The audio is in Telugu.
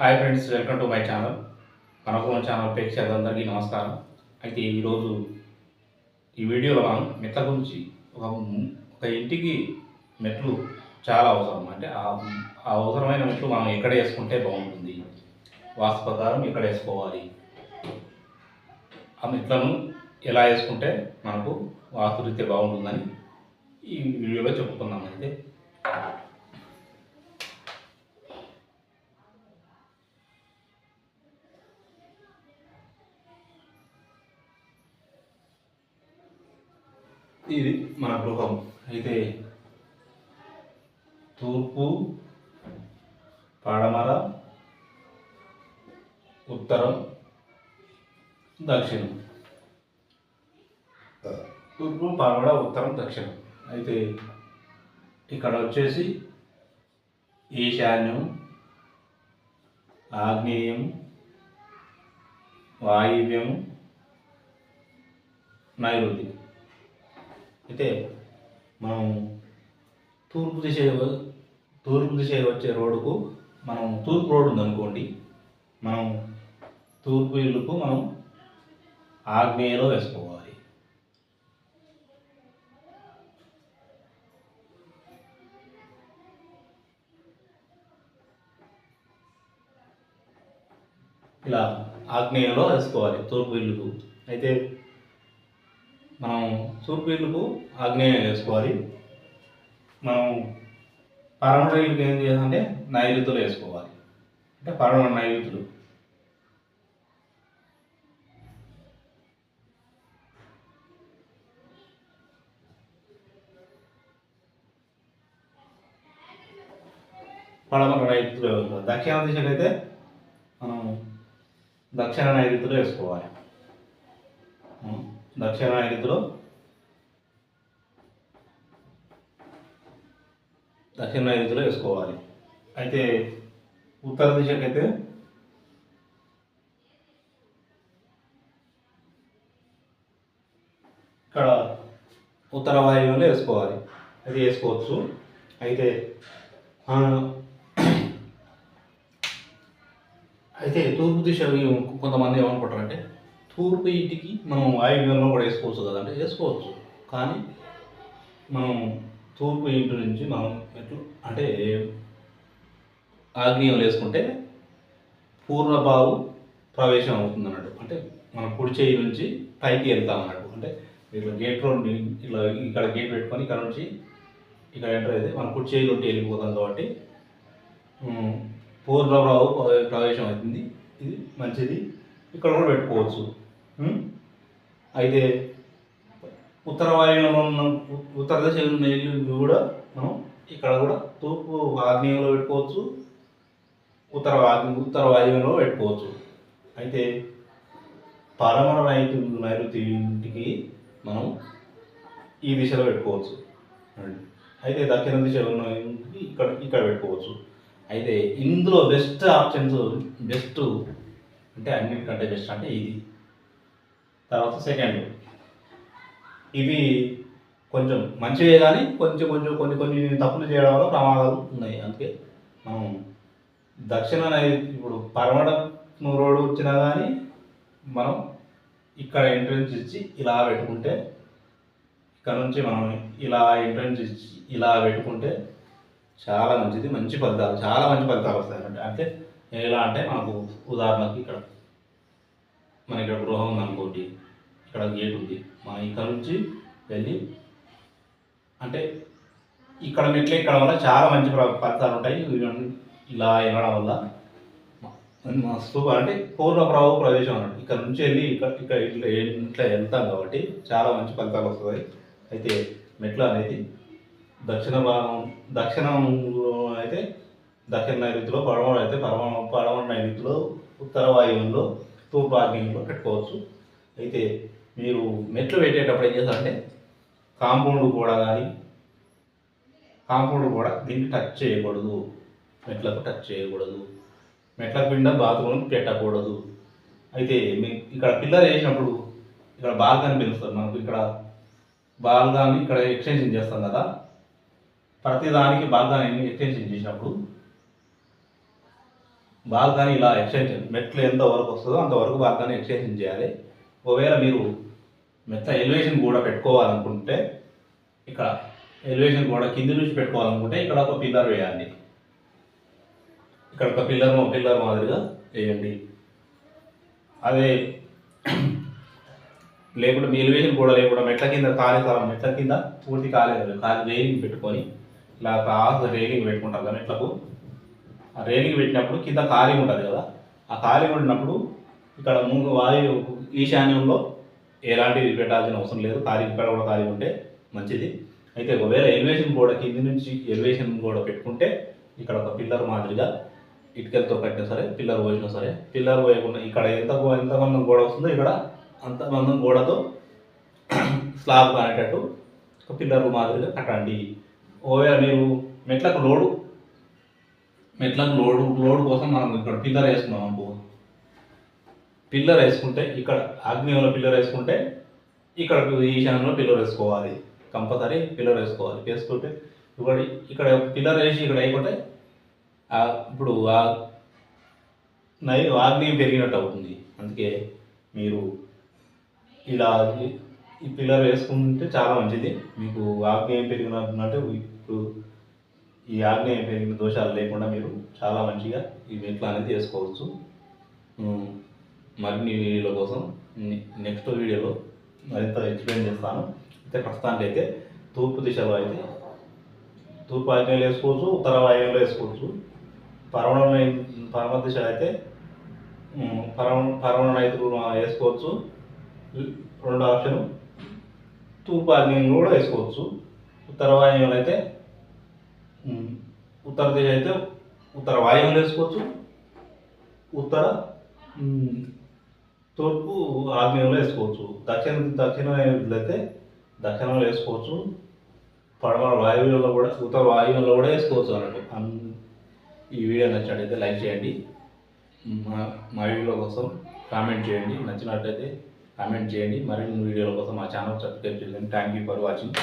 Hi friends welcome to my channel మనకు ఛానల్ ప్రేక్షకులందరికీ నమస్కారం. అయితే ఈరోజు ఈ వీడియోలో మనం మెట్ల గురించి ఒక ఒక ఇంటికి మెట్లు చాలా అవసరం. అంటే ఆ ఆ అవసరమైన మెట్లు మనం ఎక్కడ వేసుకుంటే బాగుంటుంది? వాస్తు ప్రకారం ఎక్కడ వేసుకోవాలి? ఆ మెట్లను ఎలా వేసుకుంటే మనకు వాస్తురీత్యా బాగుంటుందని ఈ వీడియోలో చెప్పుకుందాం అయితే. ఇది మన గృహం. అయితే తూర్పు పడమర ఉత్తరం దక్షిణం. తూర్పు పడమర ఉత్తరం దక్షిణం. అయితే ఇక్కడ వచ్చేసి ఈశాన్యం ఆగ్నేయం వాయువ్యం నైరుతి. అయితే మనం తూర్పు దిశ తూర్పు దిశ వచ్చే రోడ్డుకు మనం తూర్పు రోడ్డు ఉందనుకోండి మనం తూర్పు ఇల్లుకు మనం ఆగ్నేయలో వేసుకోవాలి. ఇలా ఆగ్నేయంలో వేసుకోవాలి తూర్పు ఇల్లుకు. అయితే మనం తూర్పు ఆగ్నేయం వేసుకోవాలి. మనం పరమణ ఏం చేయాలంటే నైరుతులు వేసుకోవాలి. అంటే పరమ నైరుతులు. పడమర నైరుతులు వేసుకోవాలి. దక్షిణ అయితే మనం దక్షిణ నైరుతులు వేసుకోవాలి. దక్షిణ నైరుతిలో దక్షిణ నైరుతిలో వేసుకోవాలి. అయితే ఉత్తర దిశకైతే ఇక్కడ ఉత్తర వాయువులో వేసుకోవాలి. అది వేసుకోవచ్చు. అయితే అయితే తూర్పు దిశ కొంతమంది ఏమనుకుంటారంటే తూర్పు ఇంటికి మనం వాయువ్యంలో కూడా వేసుకోవచ్చు కదంటే వేసుకోవచ్చు. కానీ మనం తూర్పు ఇంటి నుంచి మనం ఎట్లు అంటే ఆగ్నేయం వేసుకుంటే పూర్ణబావు ప్రవేశం అవుతుంది అన్నట్టు అంటే మన కుడి చేయి నుంచి పైకి వెళ్తాం అన్నట్టు అంటే ఇట్లా గేట్ రోడ్ ఇట్లా ఇక్కడ గేట్ పెట్టుకొని ఇక్కడ నుంచి ఇక్కడ ఎంటర్ అయితే మన కుడి చేయి నుండి వెళ్ళిపోతాం కాబట్టి పూర్ణబావు ప్రవేశం అవుతుంది. ఇది మంచిది. ఇక్కడ కూడా పెట్టుకోవచ్చు. అయితే ఉత్తర వాయువులో ఉన్న ఉత్తర దశ ఉన్న ఇల్లు కూడా మనం ఇక్కడ కూడా తూర్పు ఆగ్నేయంలో పెట్టుకోవచ్చు. ఉత్తర ఆగ్నే ఉత్తర వాయువులో పెట్టుకోవచ్చు. అయితే పరమర నైతు నైరుతి ఇంటికి మనం ఈ దిశలో పెట్టుకోవచ్చు. అయితే దక్షిణ దిశలో ఉన్న ఇంటికి ఇక్కడ ఇక్కడ పెట్టుకోవచ్చు. అయితే ఇందులో బెస్ట్ ఆప్షన్స్ బెస్ట్ అంటే అన్నిటికంటే బెస్ట్ అంటే ఇది. తర్వాత సెకండ్ ఇవి కొంచెం మంచివే కానీ కొంచెం కొంచెం కొన్ని కొన్ని తప్పులు చేయడం వల్ల ప్రమాదాలు ఉన్నాయి. అందుకే మనం దక్షిణ ఇప్పుడు పరమడం రోడ్డు వచ్చినా కానీ మనం ఇక్కడ ఎంట్రన్స్ ఇచ్చి ఇలా పెట్టుకుంటే ఇక్కడ నుంచి మనం ఇలా ఎంట్రన్స్ ఇచ్చి ఇలా పెట్టుకుంటే చాలా మంచిది మంచి ఫలితాలు చాలా మంచి ఫలితాలు వస్తాయి అంటే అంటే ఎలా అంటే మనకు ఉదాహరణకి ఇక్కడ మన ఇక్కడ గృహం ఉంది అనుకోండి ఇక్కడ గేట్ ఉంది. మనం ఇక్కడ నుంచి వెళ్ళి అంటే ఇక్కడ మెట్లు ఎక్కడం వల్ల చాలా మంచి ప్ర- ఫలితాలు ఉంటాయి. ఇలా వెళ్ళడం వల్ల మస్తు అంటే పూర్వ ప్రభావ ప్రవేశం అన్నట్టు. ఇక్కడ నుంచి వెళ్ళి ఇక్కడ ఇక్కడ ఇట్లా ఇట్లా వెళ్తాం కాబట్టి చాలా మంచి ఫలితాలు వస్తాయి. అయితే మెట్లు అనేది దక్షిణ భాగం దక్షిణంలో అయితే దక్షిణ నైరుతిలో పడమర అయితే పరమ పడమర నైరుతిలో ఉత్తర వాయువులో తూర్పు ఆగ్నేయంలో పెట్టుకోవచ్చు. అయితే మీరు మెట్లు పెట్టేటప్పుడు ఏం చేస్తారంటే కాంపౌండ్ కూడా కానీ కాంపౌండ్ కూడా దీన్ని టచ్ చేయకూడదు. మెట్లకు టచ్ చేయకూడదు. మెట్ల పిండ బాత్రూమ్ పెట్టకూడదు. అయితే మీ ఇక్కడ పిల్లర్ వేసినప్పుడు ఇక్కడ బాల్కనీ పిలుస్తారు. మనకు ఇక్కడ బాల్గాని ఇక్కడ ఎక్స్టెన్షన్ చేస్తాం కదా. ప్రతి దానికి బాల్గాని ఎక్స్టెన్షన్ చేసినప్పుడు బాల్గాని ఇలా ఎక్స్టెన్షన్ మెట్లు ఎంత వరకు వస్తుందో అంతవరకు బాల్గాని ఎక్స్టెన్షన్ చేయాలి. ఒకవేళ మీరు మెత్త ఎలివేషన్ కూడా పెట్టుకోవాలనుకుంటే ఇక్కడ ఎలివేషన్ కూడా కింది నుంచి పెట్టుకోవాలనుకుంటే ఇక్కడ ఒక పిల్లర్ వేయాలి. ఇక్కడ ఒక పిల్లర్ పిల్లర్ మాదిరిగా వేయండి. అదే లేకుండా మీ ఎలివేషన్ కూడా లేకుండా మెట్ల కింద ఖాళీ మెట్ల కింద పూర్తి ఖాళీ ఖాళీ రేలింగ్ పెట్టుకొని ఇలా కాస్త రేలింగ్ పెట్టుకుంటారు కదా మెట్లకు. ఆ రేలింగ్ పెట్టినప్పుడు కింద ఖాళీ ఉంటుంది కదా ఆ ఖాళీ ఉన్నప్పుడు ఇక్కడ ముందు వాయు ఈశాన్యంలో ఎలాంటివి పెట్టాల్సిన అవసరం లేదు. ఖాళీ కూడా ఖాళీ ఉంటే మంచిది. అయితే ఒకవేళ ఎలివేషన్ గోడ కింది నుంచి ఎలివేషన్ గోడ పెట్టుకుంటే ఇక్కడ ఒక పిల్లర్ మాదిరిగా ఇటుకలతో కట్టినా సరే పిల్లర్ పోసినా సరే పిల్లర్ పోయకుండా ఇక్కడ ఎంత ఎంత మందం గోడ వస్తుందో ఇక్కడ అంత మందం గోడతో స్లాబ్ కానేటట్టు ఒక పిల్లర్ మాదిరిగా కట్టండి. ఒకవేళ మీరు మెట్లకు లోడు మెట్లకు లోడు లోడు కోసం మనం ఇక్కడ పిల్లర్ వేసుకున్నాం అనుకో పిల్లర్ వేసుకుంటే ఇక్కడ ఆగ్నేయంలో పిల్లర్ వేసుకుంటే ఇక్కడ ఈశాన్యంలో పిల్లర్ వేసుకోవాలి. కంపల్సరీ పిల్లర్ వేసుకోవాలి. వేసుకుంటే ఇప్పుడు ఇక్కడ పిల్లర్ వేసి ఇక్కడ అయిపోతే ఇప్పుడు ఆ నై ఆగ్నేయం పెరిగినట్టు అవుతుంది. అందుకే మీరు ఇలా ఈ- పిల్లర్ వేసుకుంటే చాలా మంచిది. మీకు ఆగ్నేయం పెరిగినట్టు ఇప్పుడు ఈ ఆగ్నేయం పెరిగిన దోషాలు లేకుండా మీరు చాలా మంచిగా ఈ మెట్లు అనేది వేసుకోవచ్చు. మరిన్ని వీడియోల కోసం నెక్స్ట్ వీడియోలో మరింత ఎక్స్ప్లెయిన్ చేస్తాను. అయితే ప్రస్తుతానికి అయితే తూర్పు దిశలో అయితే తూర్పు ఆగ్నేయంలో వేసుకోవచ్చు ఉత్తర వాయువులో వేసుకోవచ్చు. పరమణ పరమ దిశ అయితే ఉమ్, పరమ పరమణ రైతులు వేసుకోవచ్చు. రెండో ఆప్షన్ తూర్పు ఆగ్నేయంలో కూడా వేసుకోవచ్చు. ఉత్తర వాయువ్యంలో అయితే ఉత్తర దిశ అయితే ఉత్తర వాయువులు వేసుకోవచ్చు. ఉత్తర తూర్పు ఆగ్నేయంలో వేసుకోవచ్చు. దక్షిణ దక్షిణ అయితే దక్షిణంలో వేసుకోవచ్చు. పడమర వాయువ్యంలో కూడా ఉత్తర వాయువ్యంలో కూడా వేసుకోవచ్చు అన్నట్టు. ఈ వీడియో నచ్చినట్టయితే లైక్ చేయండి. మా మా వీడియో కోసం కామెంట్ చేయండి. నచ్చినట్టయితే కామెంట్ చేయండి. మరిన్ని వీడియోల కోసం మా ఛానల్ సబ్స్క్రైబ్ చేయండి థ్యాంక్ యూ ఫర్ వాచింగ్